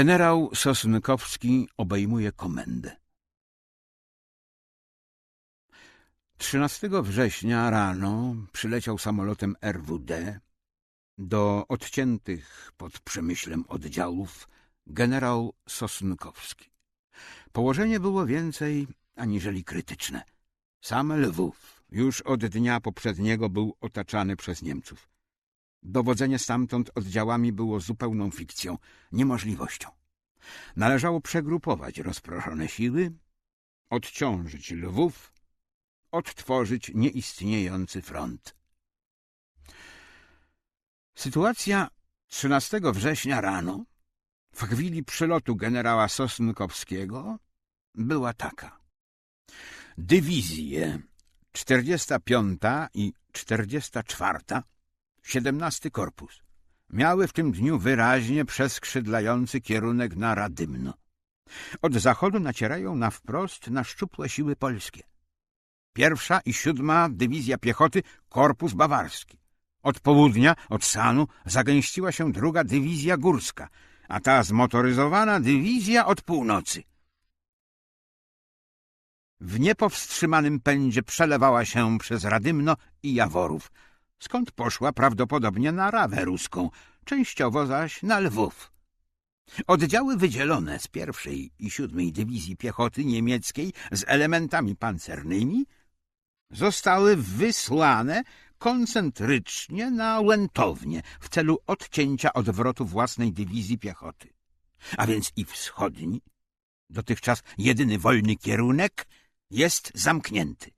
Generał Sosnkowski obejmuje komendę. 13 września rano przyleciał samolotem RWD do odciętych pod Przemyślem oddziałów generał Sosnkowski. Położenie było więcej aniżeli krytyczne. Sam Lwów już od dnia poprzedniego był otaczany przez Niemców. Dowodzenie stamtąd oddziałami było zupełną fikcją, niemożliwością. Należało przegrupować rozproszone siły, odciążyć Lwów, odtworzyć nieistniejący front. Sytuacja 13 września rano, w chwili przylotu generała Sosnkowskiego, była taka. Dywizje 45 i 44, 17 korpus, miały w tym dniu wyraźnie przeskrzydlający kierunek na Radymno. Od zachodu nacierają na wprost na szczupłe siły polskie. Pierwsza i siódma dywizja piechoty, korpus bawarski. Od południa, od Sanu, zagęściła się druga dywizja górska, a ta zmotoryzowana dywizja od północy. W niepowstrzymanym pędzie przelewała się przez Radymno i Jaworów, skąd poszła prawdopodobnie na Rawę Ruską, częściowo zaś na Lwów. Oddziały wydzielone z pierwszej i siódmej dywizji piechoty niemieckiej z elementami pancernymi zostały wysłane koncentrycznie na Łętownię w celu odcięcia odwrotu własnej dywizji piechoty. A więc i wschodni, dotychczas jedyny wolny kierunek, jest zamknięty.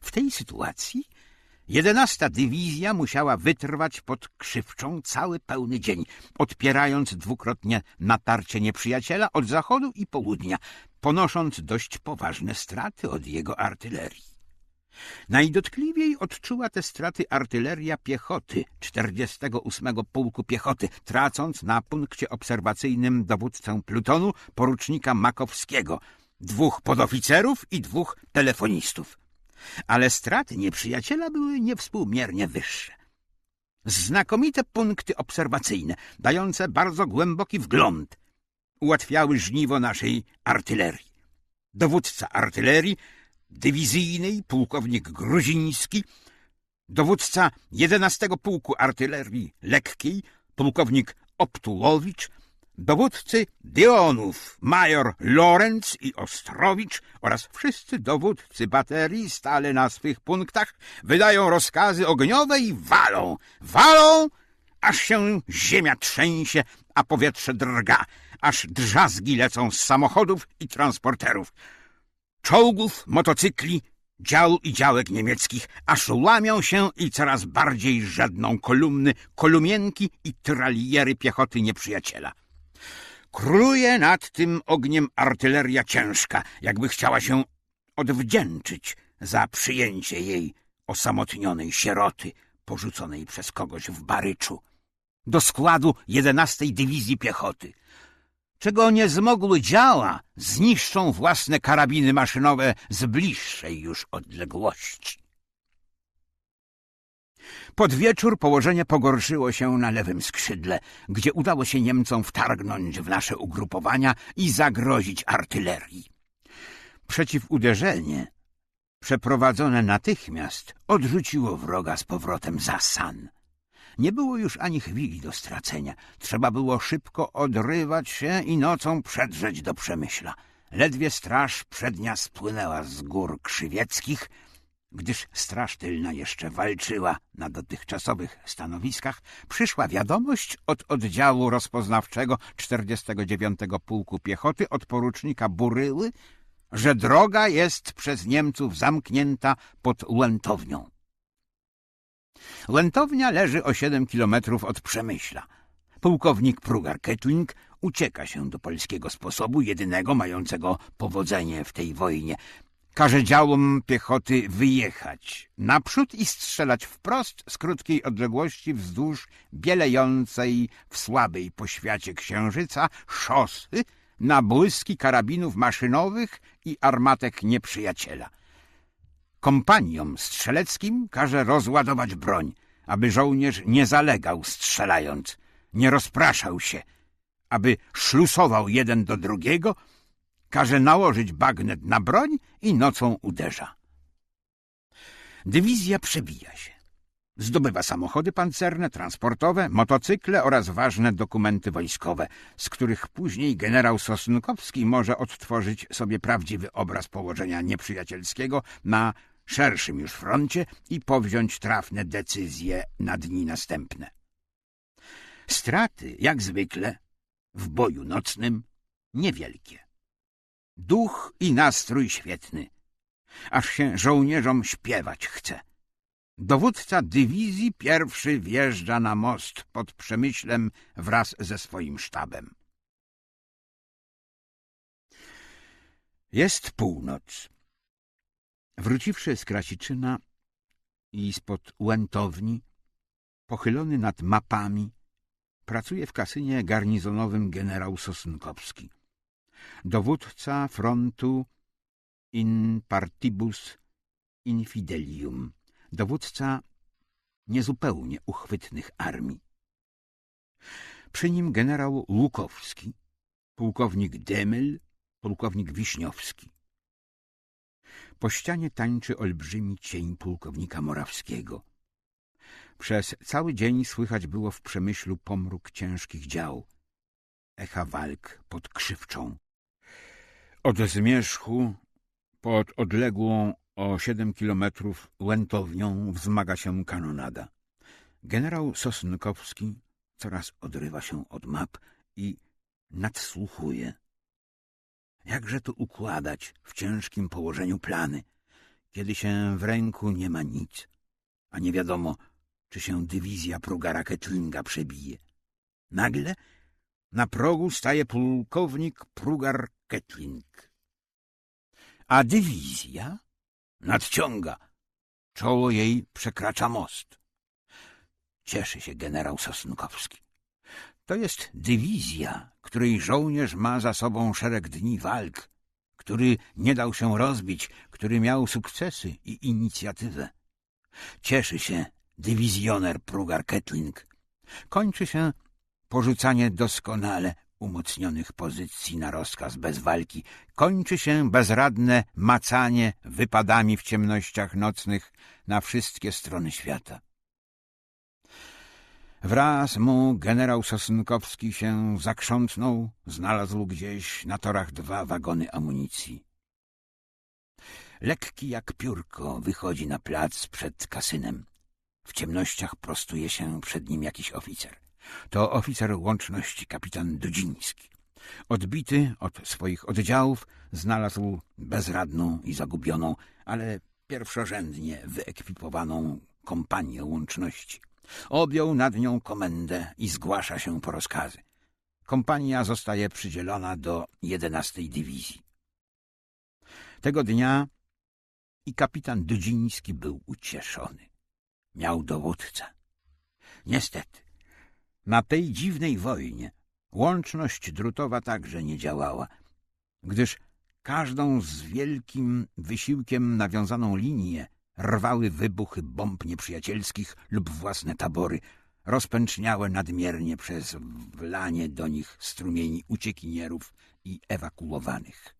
W tej sytuacji jedenasta dywizja musiała wytrwać pod krzywczą cały pełny dzień, odpierając dwukrotnie natarcie nieprzyjaciela od zachodu i południa, ponosząc dość poważne straty od jego artylerii. Najdotkliwiej odczuła te straty artyleria piechoty 48 Pułku Piechoty, tracąc na punkcie obserwacyjnym dowódcę plutonu porucznika Makowskiego, dwóch podoficerów i dwóch telefonistów. Ale straty nieprzyjaciela były niewspółmiernie wyższe. Znakomite punkty obserwacyjne, dające bardzo głęboki wgląd, ułatwiały żniwo naszej artylerii. Dowódca artylerii dywizyjnej, pułkownik Gruziński, dowódca 11 Pułku Artylerii Lekkiej, pułkownik Optulowicz, dowódcy Dionów, major Lorenz i Ostrowicz oraz wszyscy dowódcy baterii stale na swych punktach wydają rozkazy ogniowe i walą, walą, aż się ziemia trzęsie, a powietrze drga, aż drzazgi lecą z samochodów i transporterów czołgów, motocykli, dział i działek niemieckich, aż łamią się i coraz bardziej żadną kolumny, kolumienki i traliery piechoty nieprzyjaciela. Króluje nad tym ogniem artyleria ciężka, jakby chciała się odwdzięczyć za przyjęcie jej osamotnionej sieroty, porzuconej przez kogoś w Baryczu, do składu jedenastej Dywizji Piechoty – czego nie zmogły działa, zniszczą własne karabiny maszynowe z bliższej już odległości. Pod wieczór położenie pogorszyło się na lewym skrzydle, gdzie udało się Niemcom wtargnąć w nasze ugrupowania i zagrozić artylerii. Przeciwuderzenie, przeprowadzone natychmiast, odrzuciło wroga z powrotem za san. Nie było już ani chwili do stracenia. Trzeba było szybko odrywać się i nocą przedrzeć do Przemyśla. Ledwie straż przednia spłynęła z gór krzywieckich, gdyż straż tylna jeszcze walczyła na dotychczasowych stanowiskach, przyszła wiadomość od oddziału rozpoznawczego 49 Pułku Piechoty od porucznika Buryły, że droga jest przez Niemców zamknięta pod Łętownią. Łętownia leży o siedem kilometrów od Przemyśla. Pułkownik Prugar Ketling ucieka się do polskiego sposobu, jedynego mającego powodzenie w tej wojnie. Każe działom piechoty wyjechać naprzód i strzelać wprost z krótkiej odległości wzdłuż bielejącej w słabej poświacie księżyca szosy na błyski karabinów maszynowych i armatek nieprzyjaciela. Kompaniom strzeleckim każe rozładować broń, aby żołnierz nie zalegał strzelając, nie rozpraszał się, aby szlusował jeden do drugiego, każe nałożyć bagnet na broń i nocą uderza. Dywizja przebija się. Zdobywa samochody pancerne, transportowe, motocykle oraz ważne dokumenty wojskowe, z których później generał Sosnkowski może odtworzyć sobie prawdziwy obraz położenia nieprzyjacielskiego na szerszym już froncie i powziąć trafne decyzje na dni następne. Straty, jak zwykle, w boju nocnym niewielkie. Duch i nastrój świetny, aż się żołnierzom śpiewać chce. Dowódca dywizji pierwszy wjeżdża na most pod Przemyślem wraz ze swoim sztabem. Jest północ. Wróciwszy z Krasiczyna i spod łętowni, pochylony nad mapami, pracuje w kasynie garnizonowym generał Sosnkowski. Dowódca frontu in partibus infidelium dowódca niezupełnie uchwytnych armii. Przy nim generał Łukowski, pułkownik Demel, pułkownik Wiśniowski. Po ścianie tańczy olbrzymi cień pułkownika Morawskiego. Przez cały dzień słychać było w przemyślu pomruk ciężkich dział, echa walk pod krzywczą. Od zmierzchu pod odległą o siedem kilometrów łętownią wzmaga się kanonada. Generał Sosnkowski coraz odrywa się od map i nadsłuchuje. Jakże tu układać w ciężkim położeniu plany, kiedy się w ręku nie ma nic, a nie wiadomo, czy się dywizja Prugara Ketlinga przebije. Nagle na progu staje pułkownik Prugar Ketling. A dywizja Nadciąga. Czoło jej przekracza most. Cieszy się generał Sosnkowski. To jest dywizja, której żołnierz ma za sobą szereg dni walk, który nie dał się rozbić, który miał sukcesy i inicjatywę. Cieszy się dywizjoner Prugar Ketling. Kończy się porzucanie doskonale umocnionych pozycji na rozkaz bez walki kończy się bezradne macanie wypadami w ciemnościach nocnych na wszystkie strony świata. Wraz mu generał Sosnkowski się zakrzątnął, znalazł gdzieś na torach dwa wagony amunicji. Lekki jak piórko wychodzi na plac przed kasynem. W ciemnościach prostuje się przed nim jakiś oficer. To oficer łączności, kapitan Dudziński. Odbity od swoich oddziałów, znalazł bezradną i zagubioną, ale pierwszorzędnie wyekwipowaną kompanię łączności. Objął nad nią komendę i zgłasza się po rozkazy. Kompania zostaje przydzielona do jedenastej dywizji. Tego dnia i kapitan Dudziński był ucieszony. Miał dowódcę. Niestety, na tej dziwnej wojnie łączność drutowa także nie działała, gdyż każdą z wielkim wysiłkiem nawiązaną linię rwały wybuchy bomb nieprzyjacielskich lub własne tabory, rozpęczniałe nadmiernie przez wlanie do nich strumieni uciekinierów i ewakuowanych.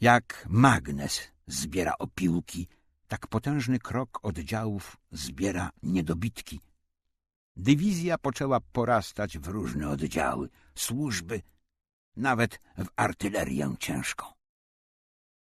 Jak magnes zbiera opiłki, tak potężny krok oddziałów zbiera niedobitki, Dywizja poczęła porastać w różne oddziały, służby, nawet w artylerię ciężką.